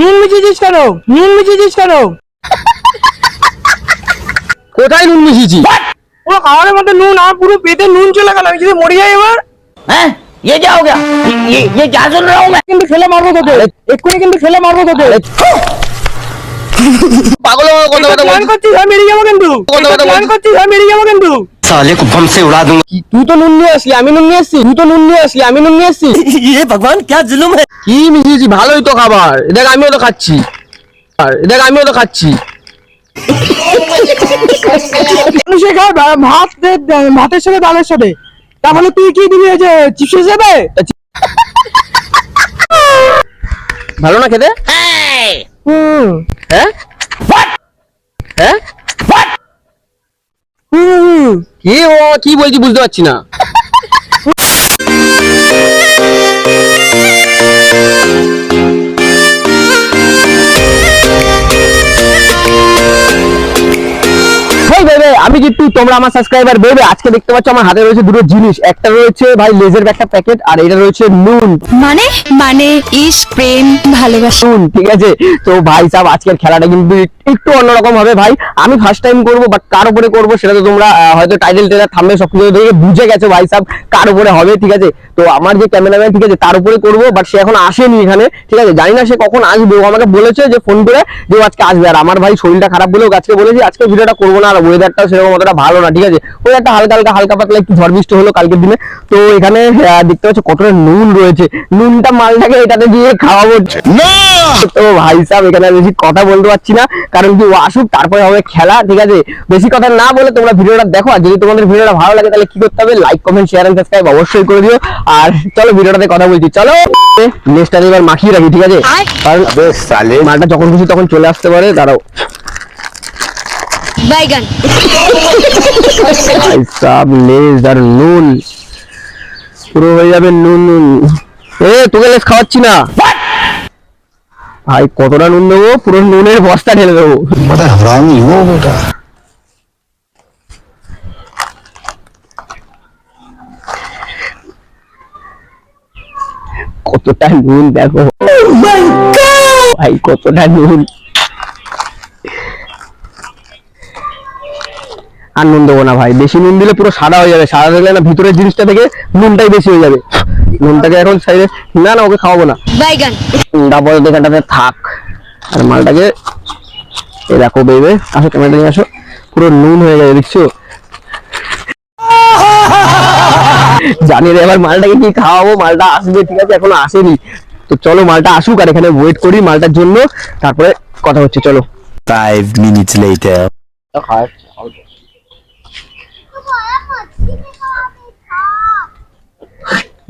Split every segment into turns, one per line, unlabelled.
নুন মিশিয়েছিস কেন নুন মিশিয়েছিস কেন
কোথায় নুন মিশিয়েছি
পুরো খাবারের মধ্যে নুন আর পুরো পেটে নুন চলে গেল আমি যদি মরে যাই এবার
हैं ये क्या हो गया ये ये, ये क्या सुन रहा हूँ मैं
কিন্তু খেলে মারবো তোকে এক্ষুনি কিন্তু খেলে মারবো তোকে
পাগল আমার কথা কথা
প্ল্যান
বলছিস
করছিস আমি বেরিয়ে যাবো কিন্তু
কথা কথা
প্ল্যান
বলছিস।
করছিস আমি বেরিয়ে যাবো কিন্তু
साले को बम से उड़ा दूंगा
কি তুই তো নুন নিয়ে আসলি আমি নুন নিয়ে আসছি তুই তো নুন নিয়ে আসলি আমি নুন নিয়ে আসছি
ये भगवान क्या जुलुम है
কি মিশিয়েছি ভালোই তো খাবার দেখ আমিও তো খাচ্ছি আর দেখ আমিও তো খাচ্ছি
মানুষে খায় ভা- ভাত দে- দে- ভাতের সাথে ডালের সাথে তাহলে তুই কি দিবি এই যে চিপস হিসেবে
ভালো না খেতে
হুম
হ্যাঁ হ্যাঁ
হুম
কি ও কি বলছি বুঝতে পারছি না। বেবে আমি কিন্তু তোমরা আমার সাবস্ক্রাইবার বেবে। আজকে দেখতে পাচ্ছ আমার হাতে রয়েছে দুটো জিনিস। একটা রয়েছে ভাই লেজের একটা প্যাকেট আর এটা রয়েছে নুন।
মানে? মানে ইস প্রেম ভালোবাসা।
শুন ঠিক আছে? তো ভাই সাহেব আজকের খেলাটা কিন্তু একটু অন্যরকম হবে ভাই। আমি ফার্স্ট টাইম করব বাট কার উপরে করব সেটা তো তোমরা হয়তো টাইটেল টেলার থামবে সবকিছু দেখে বুঝে গেছো ভাই সাহেব কার উপরে হবে ঠিক আছে? তো আমার যে ক্যামেরাম্যান ঠিক আছে তার উপরে করব বাট সে এখন আসেনি এখানে ঠিক আছে? জানি না সে কখন আসবে ও আমাকে বলেছে যে ফোন করে যে আজকে আসবে। আর আমার ভাই শরীরটা খারাপ বলেও আজকে বলেছি আজকে ভিডিওটা করব না আর ওয়েদারটাও সেরকম অতটা ভালো না ঠিক আছে? ওই একটা হালকা হালকা হালকা পাতলা একটু ঝড় বৃষ্টি হলো কালকের দিনে। তো এখানে আহ, দেখতে পাচ্ছ কতটা নুন রয়েছে। নুনটা মালটাকে এটাতে দিয়ে খাওয়াবো। তো ভাই সাহেব এখানে আর বেশি কথা বলতে পারছি না কারণ কি ও আসুক তারপরে হবে খেলা ঠিক আছে? বেশি কথা না বলে তোমরা ভিডিওটা দেখো আর যদি তোমাদের ভিডিওটা ভালো লাগে তাহলে কি করতে হবে? Like comment share and subscribe অবশ্যই করে দিও। আর চলো ভিডিওটাতে কথা বলছি। চলো নেক্সট টাইম এবার মাখিয়ে রাখি ঠিক আছে? কারণ মালটা যখন খুশি তখন চলে আসতে পারে দাঁড়াও।
বাইগান।
সব লেজ আর नून পুরো হয়ে যাবে নুন নুন। এ তোকে লেজ খাওয়াচ্ছি না। ভাই কতটা নুন দেবো? পুরো নুনের বস্তা ঢেলে দেবো।
হারামি ও বেটা
কতটা নুন দেখো। ভাই কতটা নুন। আর নুন দেবো না ভাই। বেশি নুন দিলে পুরো সাদা হয়ে যাবে। সাদা থাকলে না ভিতরের জিনিসটা থেকে নুনটাই বেশি হয়ে যাবে। নুনটাকে এখন সাইডে না না ওকে খাওয়াবো না।
বাইগান।
দোকানটাতে থাক। আর মালটাকে দেখো বেবে আসো ক্যামেরা নিয়ে আসো। পুরো নুন হয়ে যাবে দেখছ? জানি রে এবার মালটাকে কি খাওয়াবো মালটা আসবে ঠিক আছে এখনও আসেনি। তো চলো মালটা আসুক আর এখানে ওয়েট করি মালটার জন্য। তারপরে কথা হচ্ছে চলো।
ফাইভ মিনিটস লেটার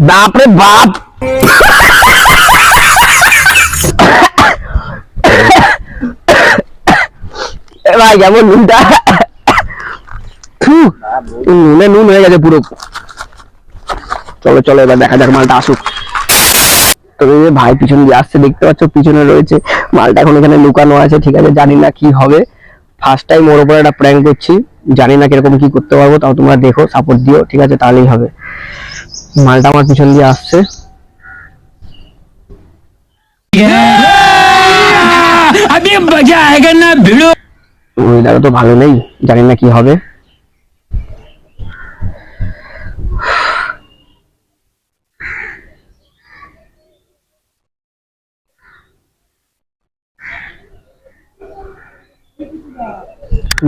বাপরে বাপ। ভাই যেমন নুনটা? নুনে নুন হয়ে গেছে পুরো। চলো চলো, এবার দেখা যাক মালটা আসুক। তবে ভাই পিছনে যে আসছে, দেখতে পাচ্ছ, পিছনে রয়েছে। মালটা এখন এখানে লুকানো আছে, ঠিক আছে, জানি না কি হবে। ফার্স্ট টাইম ওর উপরে একটা প্র্যাঙ্ক করছি জানি না কীরকম কি করতে পারব তাও তোমরা দেখো সাপোর্ট দিও ঠিক আছে তাহলেই হবে। মালটা আমার পিছন দিয়ে আসছে।
আমি
না তো ভালো নেই জানি না কি হবে।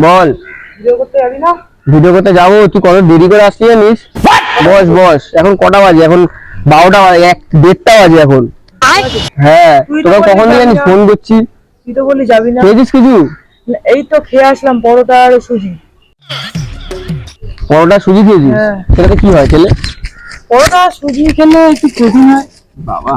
বল।
ভিডিও করতে যাবি না?
ভিডিও করতে যাব তুই কত দেরি করে আসলি জানিস? বস বস এখন কটা বাজে? এখন বারোটা বাজে এক দেড়টা বাজে এখন। হ্যাঁ তোরা কখন জানিস ফোন করছি।
তুই তো বললি যাবি না।
খেয়েছিস কিছু?
এই তো খেয়ে আসলাম পরোটা আর সুজি।
পরোটা সুজি খেয়েছিস?
হ্যাঁ।
সেটাতে কি হয় খেলে?
পরোটা সুজি খেলে একটু প্রোটিন হয়।
বাবা।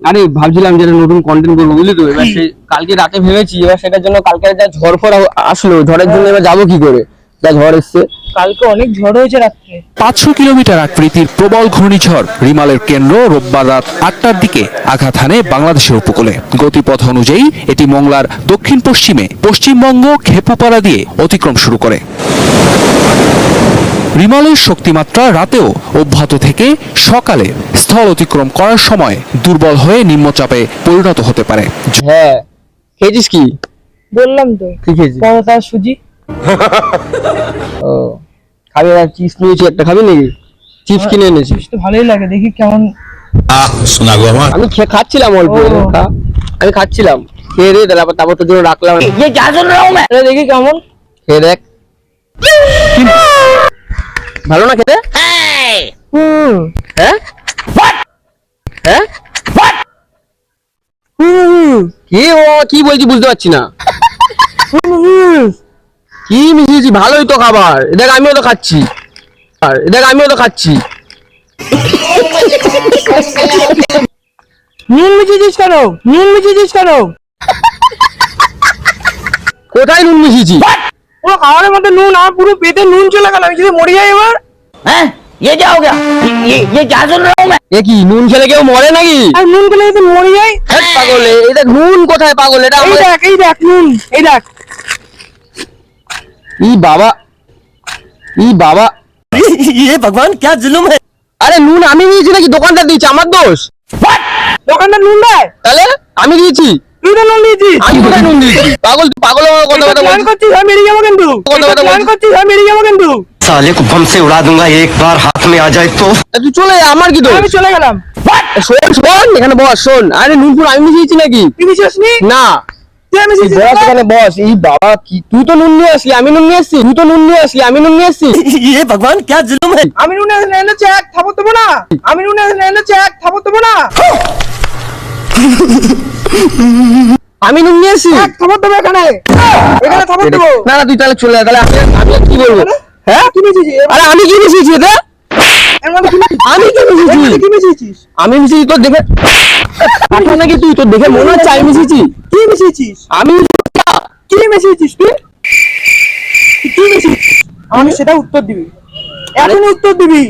আরে ভাবছিলাম যে নতুন কন্টেন্ট করব বুঝলি তো? এবার সে কালকে রাতে ভেবেছি এবার সেটার জন্য কালকে যা ঝড় ফড় আসলো ঝড়ের জন্য এবার যাব কি করে? যা ঝড় এসছে।
কালকে অনেক ঝড় হয়েছে রাত্রে।
পাঁচশো কিলোমিটার আকৃতির প্রবল ঘূর্ণিঝড় রিমালের কেন্দ্র রোববার রাত আটটার দিকে আঘাত হানে বাংলাদেশের উপকূলে। গতিপথ অনুযায়ী এটি মংলার দক্ষিণ পশ্চিমে পশ্চিমবঙ্গ খেপুপাড়া দিয়ে অতিক্রম শুরু করে। রিমালের শক্তিমাত্রা রাতেও অব্যাহত থেকে সকালে স্থল অতিক্রম করার সময় দুর্বল হয়ে নিম্নচাপে পরিণত হতে পারে।
হ্যাঁ খেয়েছিস কি?
বললাম তো।
কি খেয়েছিস?
পরোটা সুজি।
ও খাবি না চিপস নিয়েছি একটা খাবি নাকি চিপস কিনে এনেছি
তো ভালোই লাগে দেখি কেমন
सुना गो हमारा
আমি খে- খাচ্ছিলাম অল্প
ও।
খা। আমি খাচ্ছিলাম খেয়ে দিয়ে তারপর তারপর তোর জন্য রাখলাম
ये क्या सुन रहा हूँ मैं
আরে দেখি কেমন
খেয়ে দেখ ভালো না খেতে
হুম
হ্যাঁ হ্যাঁ
হুম
কি ও কি বলছি বুঝতে পারছি না
হুম
কি মিশিয়েছি ভালোই তো খাবার এ দেখ আমিও তো খাচ্ছি আর এ দেখ আমিও তো খাচ্ছি
নুন মিশিয়েছিস কেন নুন মিশিয়েছিস কেন
কোথায় নুন মিশিয়েছি
পুরো খাবারের মধ্যে নুন আর পুরো পেটে নুন চলে গেল আমি যদি মরে যাই এবার
हैं ये क्या हो गया ये ये क्या सुन रहा हूँ मैं
এ কি নুন খেলে কেউ মরে নাকি
আর নুন খেলে যদি মরে যাই
ধ্যাৎ পাগল এ- এটা নুন কোথায় পাগল এটা
এই
আমাদের
দেখ এই দেখ নুন এই দেখ
ই বাবা ই বাবা
ये भगवान क्या जुलुम है
আরে নুন আমি দিয়েছি নাকি দোকানদার দিয়েছে আমার দোষ
দোকানদার নুন দেয়
তাহলে আমি দিয়েছি
তুই তো নুন দিয়েছিস
আমি কোথায় নুন দিয়েছি পাগল তুই পাগল আমার কথা কথা
প্ল্যান
বলছিস
করছিস আমি বেরিয়ে যাবো কিন্তু
কথা কথা
প্ল্যান
বলছিস।
করছিস আমি বেরিয়ে যাবো কিন্তু
साले को बम से उड़ा दूंगा एक बार हाथ में आ जाए तो
তা তুই চলে যা, আমার কি দোষ
আমি চলে গেলাম
শোন শোন এখানে বস শোন আরে নুন ফুন আমি মিশিয়েছি নাকি
তুই বিশ্বাস নি
না
তুই আমি
তুই আমি নুন নিয়ে আমি নিয়ে
আসি দেবো এখানে। এখানে
চলে যা তাহলে আমি কি বলব? হ্যাঁ?
কি
আরে আমি কি
নিয়েছিস এটা
আমি কি মিশিয়েছি
কি মিশিয়েছিস
আমি মিশিয়েছি তোর দেখে পাঠা নাকি তুই তোর দেখে মনে হচ্ছে আমি মিশিয়েছি
কি মিশিয়েছিস
আমি
কি মিশিয়েছিস তুই? কি মিশিয়েছিস আমাকে সেটা উত্তর দিবি। এখন উত্তর দিবি।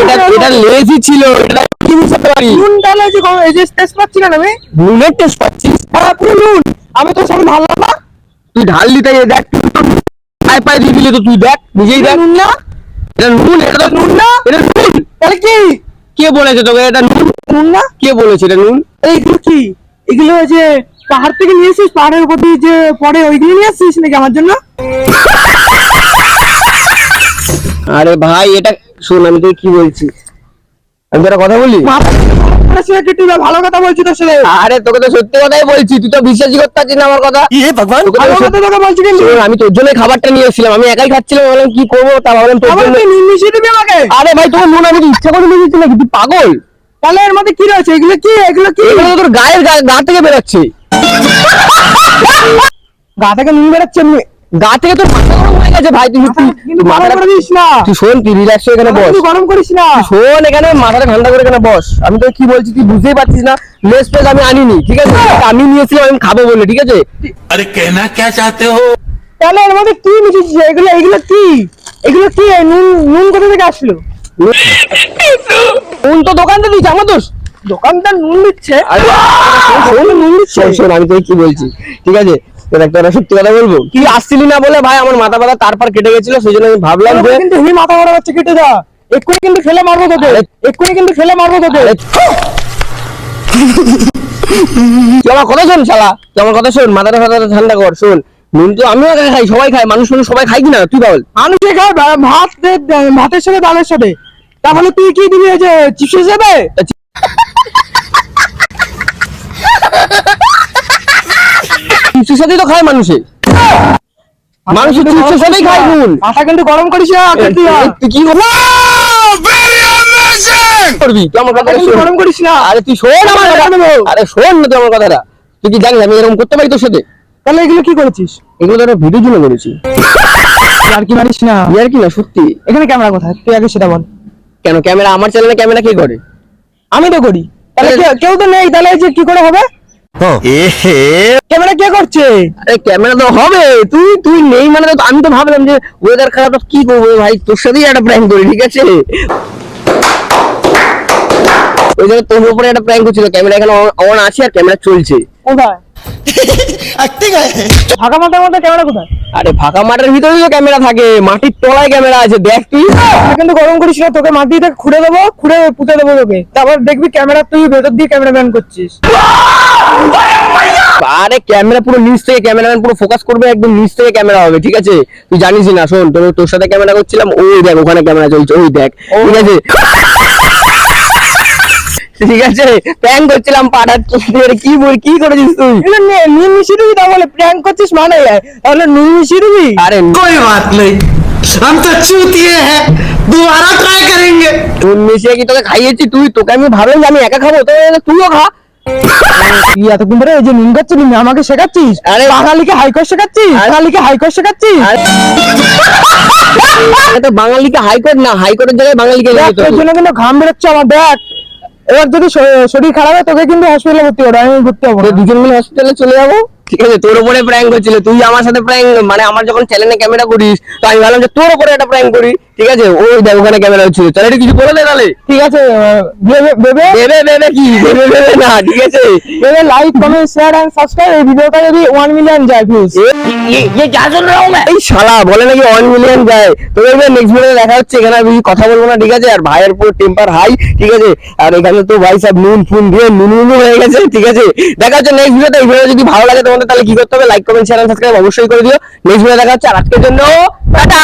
এটা এটা লেজি ছিল এটা কি মিশাতে পারি?
নুন ডালে যে এই যে টেস্ট পাচ্ছি না আমি
নুনের টেস্ট পাচ্ছিস?
হ্যাঁ পুরো নুন। আমি তো সব ভালো না।
তুই ঢাললি তাই দেখ পায়ে পায়ে দিয়ে দিলি তো তুই দেখ নিজেই দেখ।
নুন না?
এটা নুন এটা তো নুন না? এটা নুন।
তাহলে কি?
কে বলেছে তোকে? এটা নুন?
নুন না?
কে বলেছে এটা নুন?
এইগুলো কি? এগুলো যে পাহাড় থেকে নিয়ে এসেছিস? পাহাড়ের উপর দিয়ে যে পরে ওইগুলো নিয়ে আসছিস নাকি আমার জন্য?
আরে ভাই এটা শোন আমি তোকে কি বলছি? আমি তোরা কথা বলি?
আপনার সাথে একটু ভালো
আরে তোকে তো সত্যি কথাই বলছি তুই তো বিশ্বাসই করতে পারছিস না আমার কথা। ইয়ে ভগবান?
ভালো
আমি তোর জন্য খাবারটা নিয়ে এসেছিলাম আমি একাই খাচ্ছিলাম বললাম কি করব তা ভাবলাম তোর জন্য
মিশিয়ে দিবি আমাকে?
আরে ভাই তোর নুন আমি ইচ্ছা করে মিশিয়েছি নাকি? তুই পাগল?
তাহলে মধ্যে কি রয়েছে? এগুলো কি? এগুলো কি?
এগুলো তোর গায়ের গা থেকে বেরোচ্ছে।
গা থেকে নুন বেরোচ্ছে
গা থেকে তোর মাথা গরম হয়ে গেছে ভাই তুই তুই শোন তুই রিল্যাক্স হয়ে এখানে বস।
গরম করিস না।
শোন এখানে মাথাটা ঠান্ডা করে এখানে বস। আমি কি বলছি তুই বুঝতেই পারছিস না লেস পেস আমি আনিনি ঠিক আছে? হ্যাঁ। আমি নিয়েছিলাম আমি খাব বলে ঠিক আছে?
আরে কেনা কে হো?
তাহলে এর মধ্যে কি মিশিয়েছিস? এগুলো এগুলো কি? এগুলো কি? নুন নুন কোথা থেকে আসলো?
নুন তো দোকানটা দিয়েছি আমার দোষ।
দোকানদার নুন দিচ্ছে?
নুন শোন আমি তোকে কি বলছি ঠিক আছে? একটা সত্যি কথা বলব? তুই আসছিলি না বলে ভাই আমার মাথা ব্যথা তারপর কেটে গেছিল সেই জন্য আমি ভাবলাম যে
কিন্তু মাথা গরম হচ্ছে কেটে দা। এক্ষুনি কিন্তু ফেলে মারবো তোকে। এক্ষুনি কিন্তু ফেলে মারবো তোকে।
তুই আমার কথা শোন শালা। তুই আমার কথা শোন মাথাটা ফাটাটা ঠান্ডা কর শোন। নুন তো আমিও খাই সবাই খায় মানুষ মানুষ সবাই খাই কিনা? তুই বল।
মানুষে খায় ভা- ভাত ভাতের সাথে ডালের সাথে। তাহলে তুই কি দিবি যে চিপস হিসেবে
চিপসের তো খায় মানুষে। মানুষের চিপসের সাথেই খায় নুন
মাথা কিন্তু গরম করিস না
তুই কি করবি করবি? তুই আমার
মাথা
কথাটা
কিন্তু গরম করিস না।
আরে তুই শোন আমার
মাথা
কথা।
গরম হবে।
আরে শোন না তুই আমার কথাটা। তুই কি জানিস আমি এরকম করতে পারি তোর সাথে?
তাহলে এগুলো কি করেছিস?
এগুলো তো ভিডিও জন্য করেছি।
আর কি মারিস না।
ইয়ার কি না সত্যি।
এখানে ক্যামেরা কোথায়? তুই আগে সেটা বল।
কেন ক্যামেরা আমার চ্যানেলে ক্যামেরা কে করে?
আমি তো করি। তাহলে কেউ তো নেই তাহলে যে কি করে হবে? ক্যামেরা কে করছে?
আরে ক্যামেরা তো হবে। তুই তুই নেই মানে তো আমি তো ভাবলাম যে ওয়েদার খারাপ কি করব ভাই? তোর সাথেই একটা প্র্যাঙ্ক করি ঠিক আছে? ওই জন্য তোর উপরে একটা প্র্যাঙ্ক হচ্ছিল। ক্যামেরা এখানে অন আছে আর ক্যামেরা চলছে।
কোথায়? ফাঁকা মাথার মধ্যে ক্যামেরা কোথায়?
আরে ফাঁকা মাঠের ভিতরেই তো ক্যামেরা থাকে। মাটির তলায় ক্যামেরা আছে দেখ তুই।
কিন্তু গরম করিস না তোকে মাটি থেকে খুঁড়ে দেবো খুঁড়ে পুঁতে দেবো তোকে। তারপর দেখবি ক্যামেরা তুই ভেতর দিয়ে ক্যামেরা ম্যান করছিস।
আরে ক্যামেরা পুরো নিচ থেকে ক্যামেরাম্যান পুরো ফোকাস করবে একদম নিচ থেকে ক্যামেরা হবে ঠিক আছে তুই জানিস না শোন তোর তোর সাথে ক্যামেরা করছিলাম ওই দেখ ওখানে ক্যামেরা চলছে ওই দেখ ঠিক আছে ঠিক আছে প্র্যাঙ্ক করছিলাম পাড়ার কি বল কি করেছিস তুই
নুন মিশিয়ে দিবি তাহলে প্র্যাঙ্ক করছিস মানে তাহলে নুন মিশিয়ে দিবি
আরে
कोई बात नहीं हम तो चूतिए हैं दोबारा ट्राई करेंगे
নুন মিশিয়ে কি তোকে খাইয়েছি তুই তোকে আমি ভাবলাম যে আমি একা খাবো তো তুইও খা
তুই এতক্ষণ ধরে এই যে নুন খাচ্ছিলি আমাকে শেখাচ্ছিস?
আরে-
বাঙালিকে হাইকোর্ট শেখাচ্ছিস? বাঙালিকে হাইকোর্ট শেখাচ্ছিস?
বাঙালিকে হাইকোর্ট না হাইকোর্টের জায়গায় বাঙালিকে
তোর জন্য কিন্তু ঘাম বেরোচ্ছে আমার দেখ। এবার যদি শরীর খারাপ হয় তোকে কিন্তু হসপিটালে ভর্তি করো আমি ভর্তি হব
দুজন মিলে হসপিটালে চলে যাব? ঠিক আছে তোর উপরে প্র্যাঙ্ক হচ্ছিল তুই আমার সাথে প্র্যাঙ্ক মানে আমার যখন চ্যানেলে ক্যামেরা করিস তো আমি ভাবলাম যে তোর উপরে একটা প্র্যাঙ্ক করি ঠিক আছে ওই দেখ ওখানে ক্যামেরা হচ্ছিল তাহলে একটু কিছু বলে দে তাহলে
ঠিক আছে আহ, ভেবে ভেবে
ভেবে ভেবে কি ভেবে ভেবে না ঠিক আছে
ভেবে like comment share and subscribe এই ভিডিওটা যদি 1 মিলিয়ন যায় ভিউজ
ये ये क्या सुन रहा हूँ मैं
এই শালা বলে নাকি ওয়ান মিলিয়ন যায় তো এবার নেক্সট ভিডিও দেখা হচ্ছে এখানে আর বেশি কথা বলবো না ঠিক আছে আর ভাইয়ের পুরো টেম্পার হাই ঠিক আছে আর এখানে তো ভাই সব নুন ফুন দিয়ে নুন নুন হয়ে গেছে ঠিক আছে দেখা হচ্ছে নেক্সট ভিডিওতে এই ভিডিও যদি ভালো লাগে তোমাদের তাহলে কি করতে হবে? লাইক কমেন্ট শেয়ার সাবস্ক্রাইব অবশ্যই করে দিও। নেক্সট ভিডিও দেখা হচ্ছে। আজকের জন্য টাটা!